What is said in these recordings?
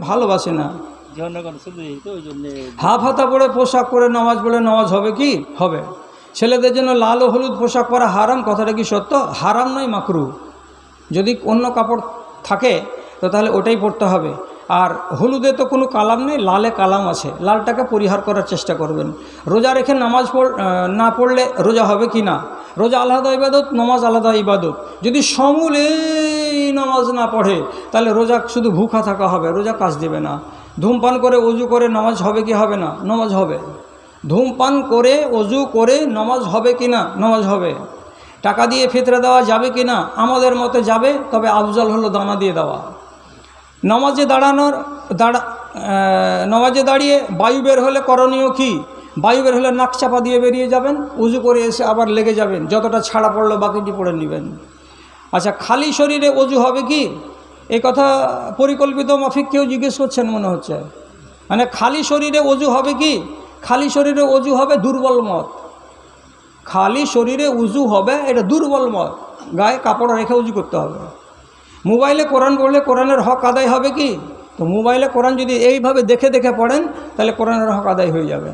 ভালোবাসে না। হাফ হাতা পরে পোশাক পরে নামাজ পড়ে নামাজ হবে কি? হবে। ছেলেদের জন্য লাল ও হলুদ পোশাক পরা হারাম কথাটা কি সত্য? হারাম নয় মাকরু। যদি অন্য কাপড় থাকে তো তাহলে ওটাই পরতে হবে। আর হলুদে তো কোনো কালাম নেই লালে কালাম আছে। লালটাকে পরিহার করার চেষ্টা করবেন। রোজা রেখে নামাজ পড় না পড়লে রোজা হবে কি না? রোজা আলাদা ইবাদত নামাজ আলাদা ইবাদত। যদি সমূলে নামাজ না পড়ে, তাহলে রোজা শুধু ভুখা থাকা হবে, রোজা কাজ দেবে না। ধূমপান করে অজু করে নামাজ হবে কি হবে না? নামাজ হবে। ধূমপান করে, অজু করে নামাজ হবে কি না? নামাজ হবে। টাকা দিয়ে ফিতরে দেওয়া যাবে কি না? আমাদের মতে যাবে, তবে আফজল হলো দানা দিয়ে দেওয়া। নামাজে দাঁড়ানোর, দাঁড়া নামাজে দাঁড়িয়ে বায়ু বের হলে করণীয় কি? বায়ু বের হলে নাক চাপা দিয়ে বেরিয়ে যাবেন উজু করে এসে আবার লেগে যাবেন, যতটা ছাড়া পড়ল বাকিটি পড়ে নেবেন। আচ্ছা খালি শরীরে অজু হবে কি? এই কথা পরিকল্পিত মাফিক কেউ জিজ্ঞেস করছেন মনে হচ্ছে। মানে খালি শরীরে অজু হবে কি? খালি শরীরে অজু হবে দুর্বল মত। খালি শরীরে উজু হবে এটা দুর্বল মত। গায়ে কাপড় রেখে উজু করতে হবে। মোবাইলে কোরআন পড়লে কোরআনের হক আদায় হবে কি? তো মোবাইলে কোরআন যদি এইভাবে দেখে দেখে পড়েন, তাহলে কোরআনের হক আদায় হয়ে যাবে।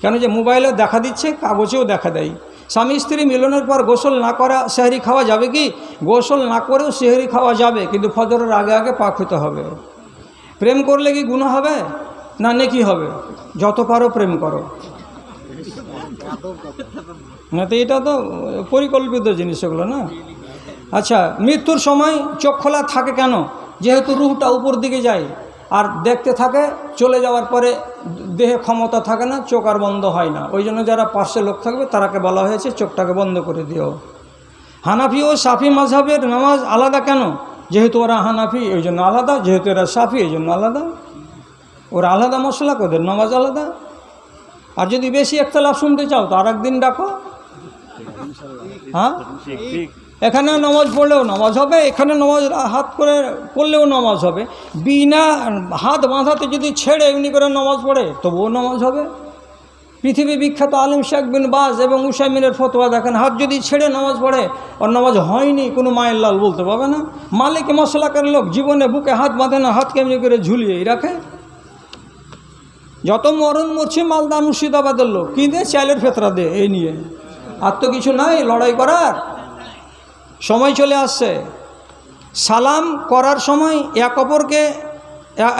কেন যে মোবাইলে দেখা দিচ্ছে, কাগজেও দেখা দেয়। স্বামী স্ত্রী মিলনের পর গোসল না করা, সেহরি খাওয়া যাবে কি? গোসল না করেও সেহরি খাওয়া যাবে, কিন্তু ফজরের আগে আগে পাক হতে হবে। প্রেম করলে কি গুণ হবে? না নেকি হবে? যত পারো প্রেম করো। না তো এটা তো পরিকল্পিত জিনিস এগুলো না? আচ্ছা মৃত্যুর সময় চোখ খোলা থাকে কেন? যেহেতু রুহটা উপর দিকে যায়, আর দেখতে থাকে, চলে যাওয়ার পরে দেহে ক্ষমতা থাকে না, চোখ আর বন্ধ হয় না। ওই জন্য যারা পার্শ্বে লোক থাকবে, তারাকে বলা হয়েছে, চোখটাকে বন্ধ করে দিও। হানাফি ও সাফি মাঝহাবের নামাজ আলাদা কেন? যেহেতু ওরা হানাফি ওই জন্য আলাদা। যেহেতু এরা সাফি, এই জন্য আলাদা। ওরা আলাদা মশলা, ওদের নামাজ আলাদা। আর যদি বেশি একতলাফ শুনতে চাও, তো আর একদিন ডাকো। হ্যাঁ? এখানে নামাজ পড়লেও নামাজ হবে, এখানে নামাজ হাত করে পড়লেও নামাজ হবে। বিনা হাত বাঁধাতে যদি ছেড়ে এমনি করে নামাজ পড়ে, তবুও নামাজ হবে। পৃথিবী বিখ্যাত আলিম শেখ বিন বাজ এবং উসাইমিনের ফতোয়া দেখেন। হাত যদি ছেড়ে নামাজ পড়ে ওর নামাজ হয়নি, কোনো মায়ের লাল বলতে পারবে না। মালিক মশলাকার লোক জীবনে বুকে হাত বাঁধে না, হাত কেমনি করে ঝুলিয়েই রাখে? যত মরণ মরছে, মালদা, মুর্শিদাবাদের লোক, কি দে চাইলের ফেতরা দে, এই নিয়ে। আর তো কিছু নাই, লড়াই করার। সময় চলে আসছে। সালাম করার সময় এক অপরকে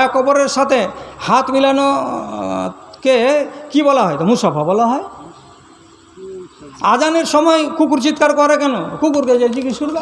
এক অপরের সাথে হাত মিলানো কে কি বলা হয়? তো মুসাফা বলা হয়? আজানের সময় কুকুর চিৎকার করে কেন? কুকুরকে যে জিজ্ঞেস করবে।